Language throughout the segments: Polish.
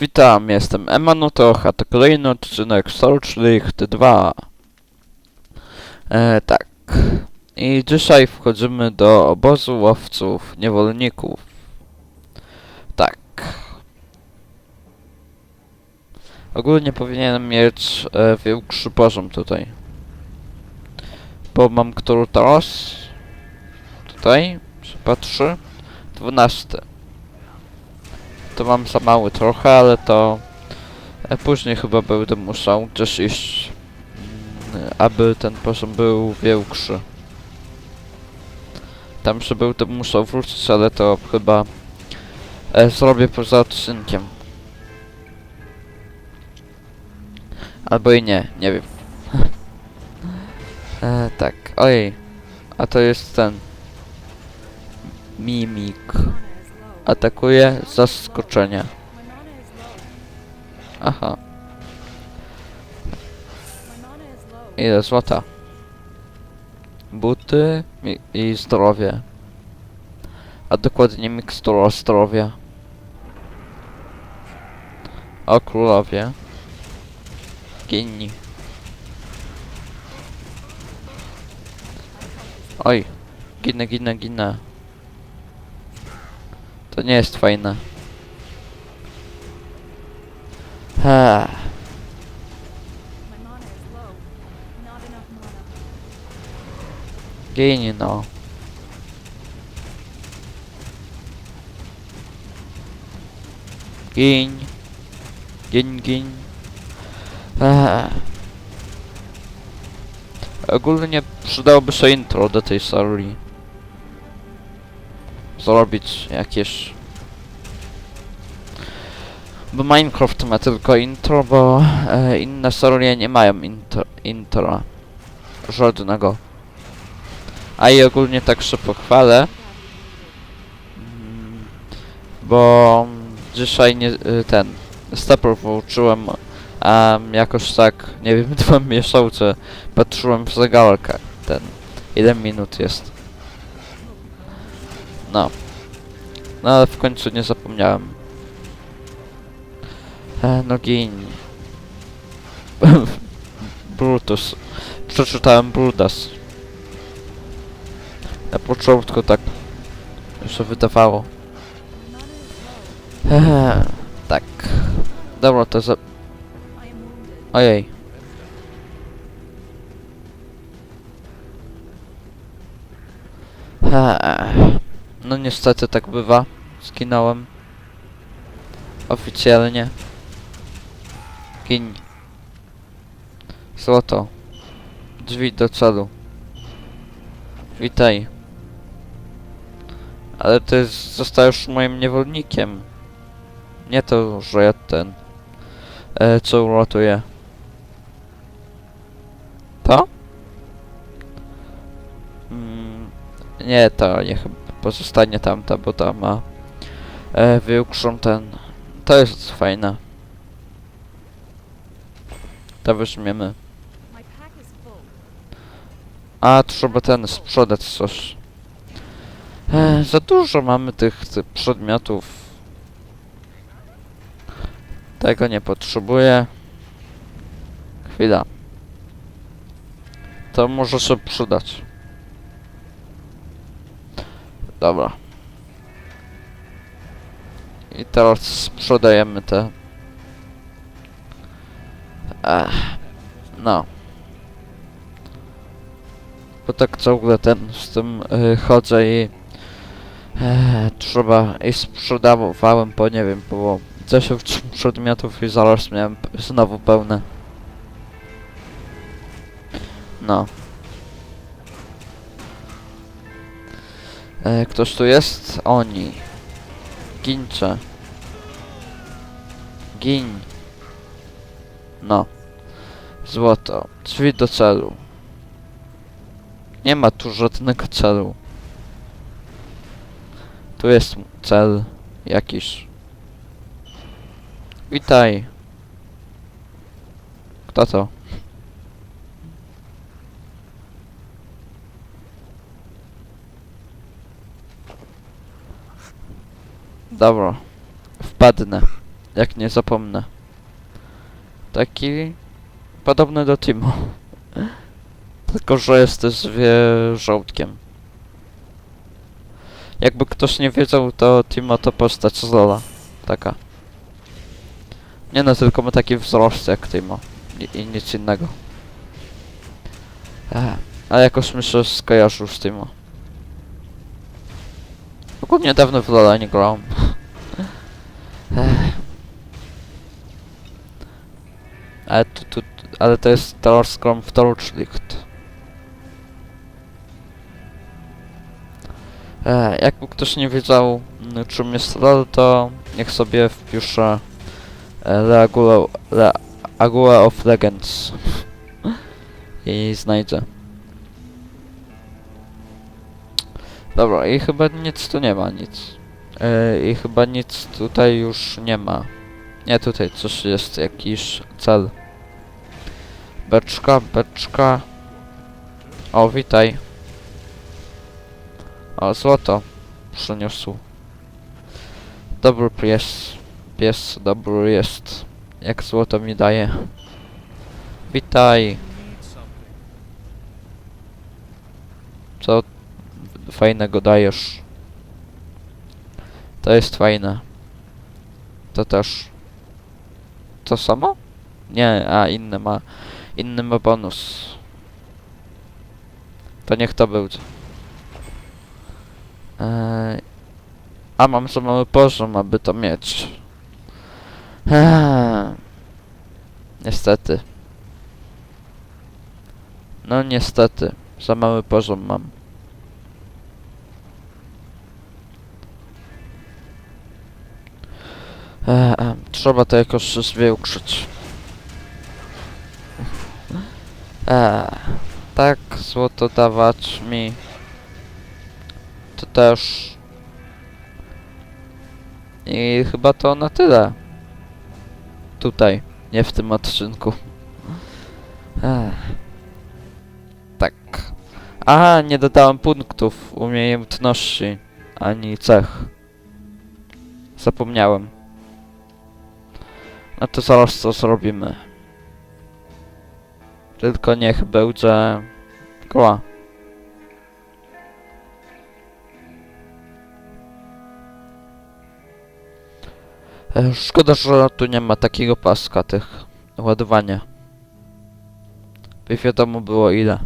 Witam, jestem Emanutoch, a to kolejny odcinek Soulschlicht 2. E, tak. I dzisiaj wchodzimy do obozu łowców niewolników. Tak. Ogólnie powinienem mieć e, większy poziom tutaj. Bo mam który teraz? Tutaj? Się patrzy? 12. To mam za mały trochę, ale to e, później chyba będę musiał gdzieś iść, mm, aby ten poziom był większy. Tam się będę musiał wrócić, ale to chyba e, zrobię poza odcinkiem. Albo i nie, nie wiem. e, tak, ojej. A to jest ten... Mimik. Atakuje z zaskoczenia. Aha. Ile złota? Buty i, i zdrowie. A dokładnie mikstura zdrowia. O królowie. Ginni. Oj. Ginę, ginę, ginę. To nie jest fajne. Ha. Gini no. Gin. Gin, gin. Eee. Ogólnie przydałoby się intro do tej serii. Zrobić jakieś... Bo Minecraft ma tylko intro, bo e, inne serie nie mają intro, intra. Żadnego. A i ogólnie tak się pochwalę. Mm, Bo dzisiaj nie, y, ten stopper włączyłem, a jakoś tak, nie wiem, dwa miesiące patrzyłem w zegarkach ten, ile minut jest. No. No ale w końcu nie zapomniałem. E, no gin. Brutus. Przeczytałem Brudas. Na początku tak się wydawało. Eee, tak. Dobra, to za... Ojej. Eee, no niestety tak bywa. Zginąłem. Oficjalnie. Gin. Złoto. Drzwi do celu. Witaj. Ale ty zostajesz moim niewolnikiem. Nie to, że ja ten... E, co uratuje. To? Mm, nie, to niech pozostanie tamta, bo ta ma e, większą ten... To jest fajne. To weźmiemy. A, trzeba ten sprzedać coś. E, za dużo mamy tych, tych przedmiotów. Tego nie potrzebuję. Chwila. To może się przydać. Dobra. I teraz sprzedajemy te. Ech. No. Bo tak ciągle ten z tym y, chodzę i trzeba i sprzedawałem po nie wiem, po 10 przedmiotów i zaraz miałem znowu pełne. No. E, ktoś tu jest? Oni. Gincze. Gin. No. Złoto. Drzwi do celu. Nie ma tu żadnego celu. Tu jest cel jakiś. Witaj. Kto to? Dobra. Wpadnę. Jak nie zapomnę. Taki podobny do Timo. Tylko, że jest też zwierzątkiem. Jakby ktoś nie wiedział, to Timo to postać z Lola. Taka. Nie no, tylko ma taki wzrost jak Timo. I, i nic innego. Ech, a jakoś mi się skojarzył z Timo. Ogólnie dawno w Lola nie grałem. Ech. Ale tu, tu, ale to jest teraz gram w Torchlicht. E, jakby ktoś nie wiedział mm, czym jest LOL, to niech sobie wpisze Leagula of Legends i znajdzie. Dobra, i chyba nic tu nie ma, nic. E, I chyba nic tutaj już nie ma. Nie, tutaj coś jest, jakiś cel. Beczka, beczka. O, witaj. O, złoto. Przyniósł. Dobry pies. Pies dobry jest. Jak złoto mi daje. Witaj. Co fajnego dajesz? To jest fajne. To też. To samo? Nie, a inny ma. Inny ma bonus. To niech to będzie. Eee, a mam za mały poziom, aby to mieć. Eee, niestety. No niestety. Za mały poziom mam. Eee, em, trzeba to jakoś zwiększyć. Eee, tak, złoto dawać mi. To też. I chyba to na tyle. Tutaj, nie w tym odcinku. Ech. Tak. Aha, nie dodałem punktów umiejętności ani cech. Zapomniałem. No to zaraz to zrobimy. Tylko niech będzie koła. E, Szkoda, że tu nie ma takiego paska tych ładowania. By wiadomo było ile.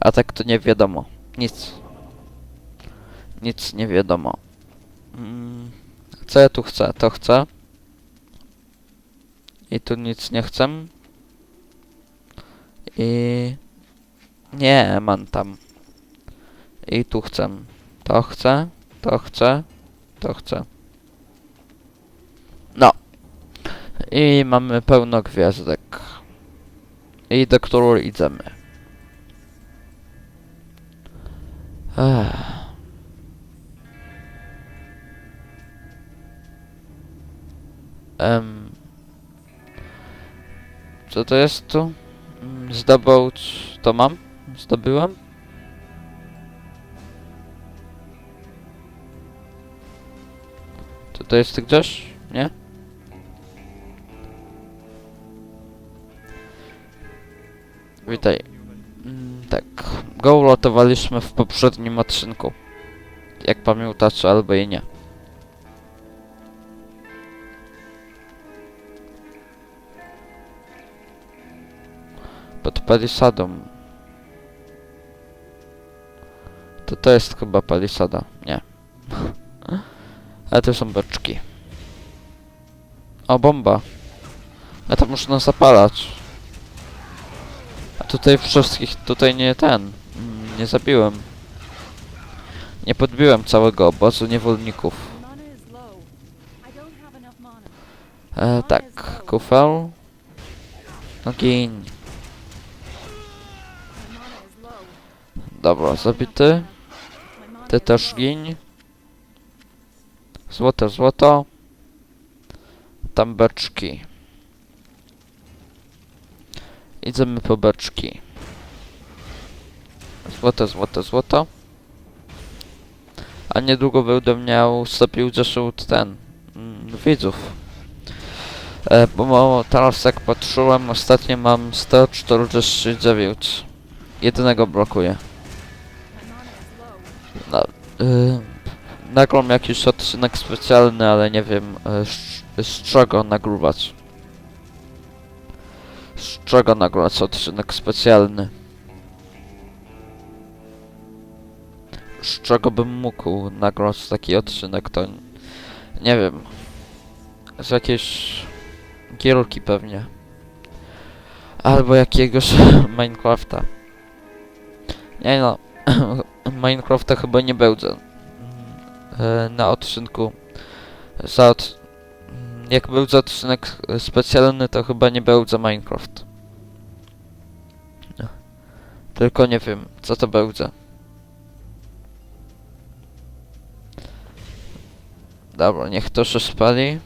A tak to nie wiadomo. Nic. Nic nie wiadomo. Mm, ja tu chcę? To chcę. I tu nic nie chcę. I... Nie, mam tam. I tu chcę. To chcę. To chcę. To chcę. No. I mamy pełno gwiazdek. I do której idziemy. Ech. Em. Co to jest tu? Mm, Zdobyć to mam? Zdobyłem? Czy to jest gdzieś? Nie? Witaj. Mm, tak. Go uratowaliśmy w poprzednim odcinku. Jak pamiętacie, albo i nie. Palisadą. To to jest chyba palisada. Nie. Ale to są beczki. O, bomba. A to można zapalać. A tutaj wszystkich, tutaj nie ten. mm, Nie zabiłem. Nie podbiłem całego obozu niewolników. E, tak, kufel. No. Dobra, zabity. Ty też gin. Złoto, złoto. Tam beczki. Idziemy po beczki. Złoto, złoto, złoto. A niedługo będę miał 150 ten. widzów. E, bo teraz jak patrzyłem, ostatnio mam 149. Jednego brakuje. My mana is low. Na, y, nagram jakiś odcinek specjalny, ale nie wiem y, z, czego nagrywać. Z czego nagrać odcinek specjalny? Z czego bym mógł nagrać taki odcinek, to nie wiem. Z jakiejś gierki pewnie. Albo jakiegoś Minecrafta. Nie no, Minecrafta chyba nie będzie e, na odcinku. Za od... mm, Jak będzie odcinek specjalny, to chyba nie będzie Minecraft. Tylko nie wiem, co to będzie. Dobra, niech to się spali.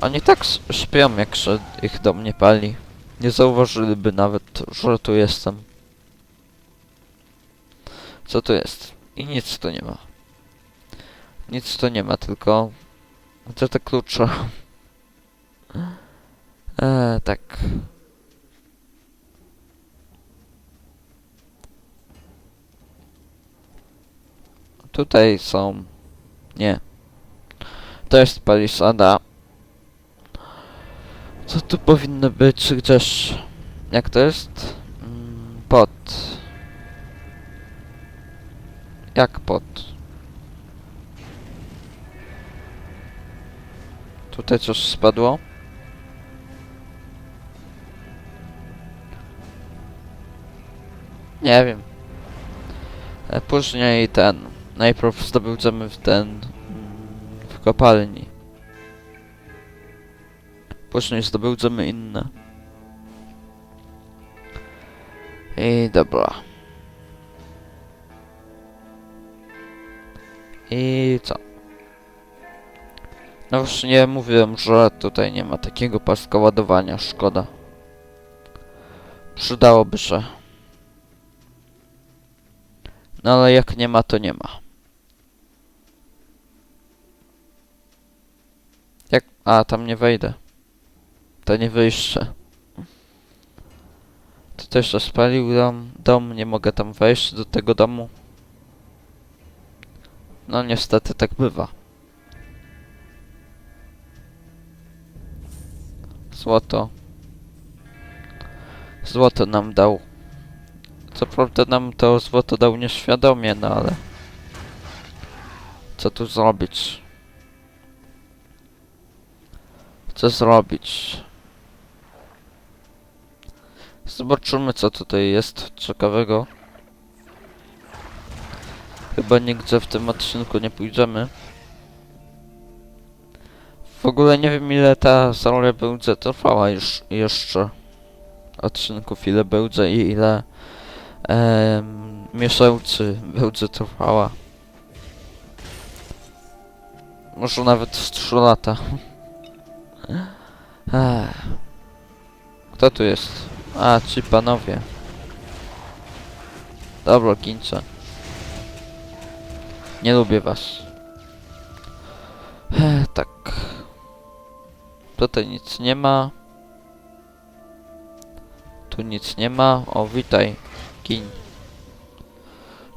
Oni tak śpią, jak się ich dom nie pali. Nie zauważyliby nawet, że tu jestem. Co tu jest? I nic tu nie ma. Nic tu nie ma, tylko... Gdzie te klucze? Eee, tak. Tutaj są... Nie. To jest palisada. Co tu powinno być gdzieś? Jak to jest? Mm, Pod. Jak pod? Tutaj coś spadło? Nie wiem. E, Później ten. Najpierw zdobędziemy w ten. w kopalni. Później zdobędziemy inne. I dobra. I co? No właśnie mówiłem, że tutaj nie ma takiego paska ładowania, szkoda. Przydałoby się. No ale jak nie ma, to nie ma. Jak... A, tam nie wejdę. To nie wyjście. To też się spalił dom, dom, nie mogę tam wejść do tego domu. No niestety tak bywa. Złoto. Złoto nam dał. Co prawda nam to złoto dał nieświadomie, no ale... Co tu zrobić? Co zrobić? Zobaczymy co tutaj jest ciekawego. Chyba nigdzie w tym odcinku nie pójdziemy. W ogóle nie wiem ile ta seria będzie trwała już jeszcze. Odcinków ile będzie i ile em, miesięcy będzie trwała. Może nawet z 3 lata. Kto tu jest? A, ci panowie. Dobra, gincie. Nie lubię was. Ech, tak. Tutaj nic nie ma. Tu nic nie ma. O, witaj. Kiń.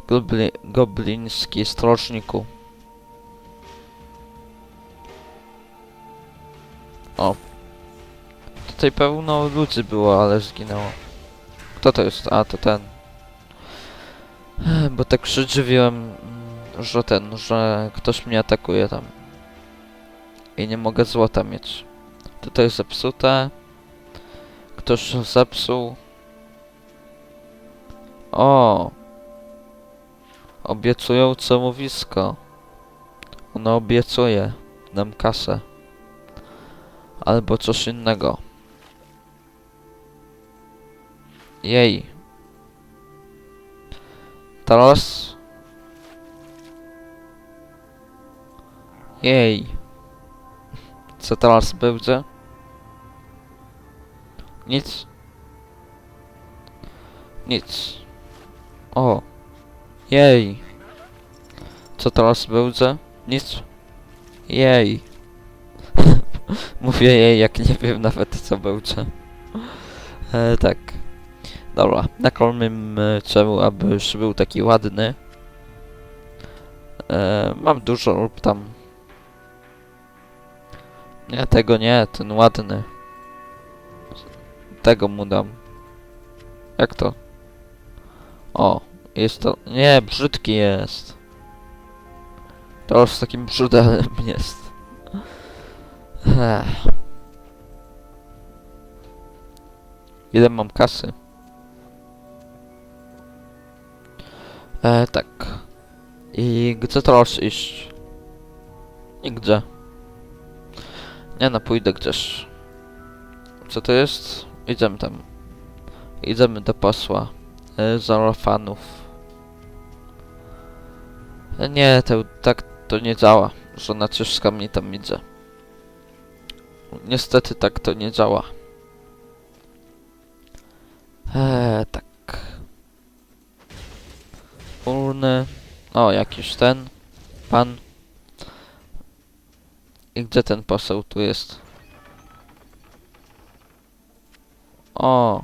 Gobli gobliński strażniku. O. Tutaj pełno ludzi było, ale zginęło. Kto to jest? A, to ten. Bo tak się dziwiłem, mm, że ten, że ktoś mnie atakuje tam. I nie mogę złota mieć. Tutaj zepsute. Ktoś zepsuł. O! Obiecujące mówisko. Ono obiecuje nam kasę. Albo coś innego. Jej. Teraz? Jej. Co teraz będzie? Nic. Nic. O. Jej. Co teraz będzie? Nic. Jej. Mówię jej, jak nie wiem nawet co bełczę. E, tak. Dobra, nakarmimy czemu, aby już był taki ładny. E, mam dużo lub tam. Nie, tego nie, ten ładny. Tego mu dam. Jak to? O, jest to... Nie, brzydki jest. To już takim brzudelem jest. Ech. Ile mam kasy? E, tak. I gdzie teraz iść? I gdzie? Nie no, pójdę gdzieś. Co to jest? Idziemy tam. Idziemy do posła. E, Zarafanów. E, nie, to tak to nie działa. Żona ciężka mi tam idzie. Niestety tak to nie działa. Eee, tak. Urny. O, jakiś ten. Pan. I gdzie ten poseł tu jest? O.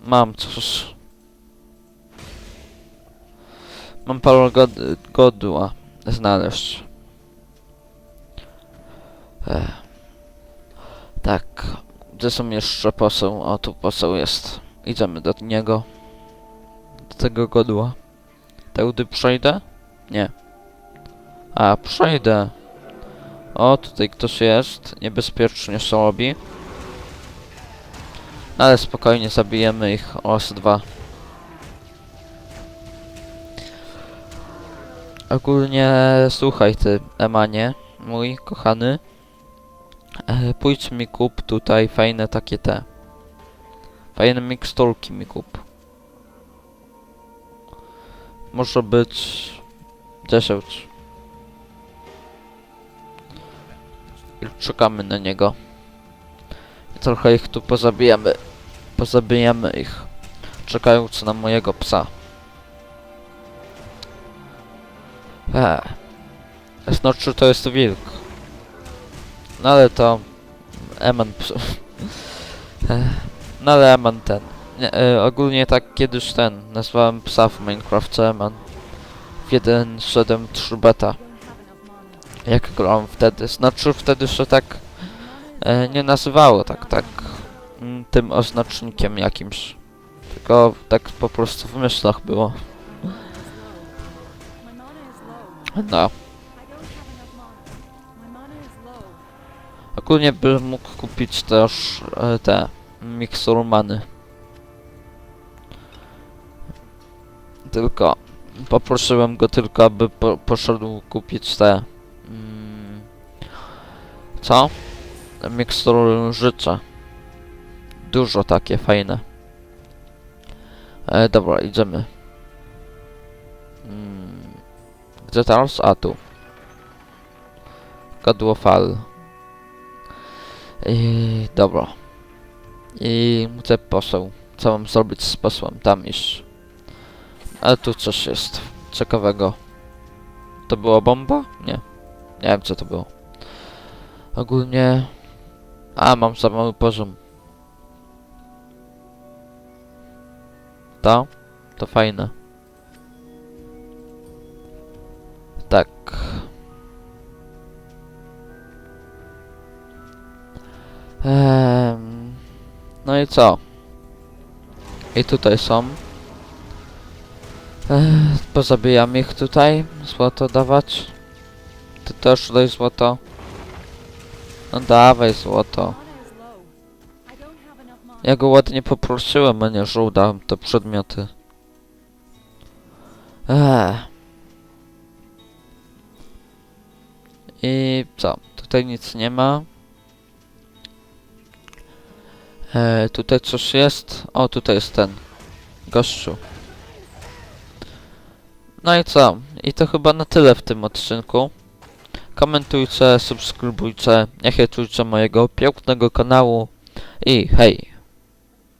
Mam coś. Mam parę god godła znaleźć. Ech. Tak. Gdzie są jeszcze poseł? O, tu poseł jest. Idziemy do niego. Do tego godła. Tędy przejdę? Nie. A, przejdę. O, tutaj ktoś jest. Niebezpiecznie się robi. Ale spokojnie zabijemy ich raz, dwa. Ogólnie słuchaj ty, Emanie, mój kochany. E, pójdź mi kup tutaj fajne takie te. Fajne miksturki mi kup. Może być 10. czekamy na niego. I trochę ich tu pozabijamy. Pozabijamy ich. Czekając na mojego psa. Eee. Znaczy to jest wilk. No ale to... Eman psu. Eee, No ale Eman ten. Nie, e, ogólnie tak kiedyś ten. Nazwałem psa w Minecrafcie Eman. W 1.7.3 beta. Jak grałem wtedy. Znaczy wtedy się tak e, nie nazywało tak, tak mm, tym oznacznikiem jakimś. Tylko tak po prostu w myślach było. No. Ogólnie bym mógł kupić też e, te miksur many. Tylko poprosiłem go tylko, aby po, poszedł kupić te co? Mikstury życia. Dużo takie fajne. E, dobra, idziemy. Mm, gdzie teraz? A tu. Gadłofal. I dobra. I gdzie poseł? Co mam zrobić z posłem? Tam iść. Ale tu coś jest ciekawego. To była bomba? Nie. Nie wiem co to było. Ogólnie... A, mam za mały poziom. To? To fajne. Tak. Ehm, no i co? I tutaj są. Ech, pozabijam ich tutaj. Złoto dawać. Ty też daj złoto. No dawaj złoto. Ja go ładnie poprosiłem, a nie żół dałem te przedmioty. Ech. I co? Tutaj nic nie ma. E, tutaj coś jest. O, tutaj jest ten. Gościu. No i co? I to chyba na tyle w tym odcinku. Komentujcie, subskrybujcie, nie hejtujcie mojego pięknego kanału. I hej!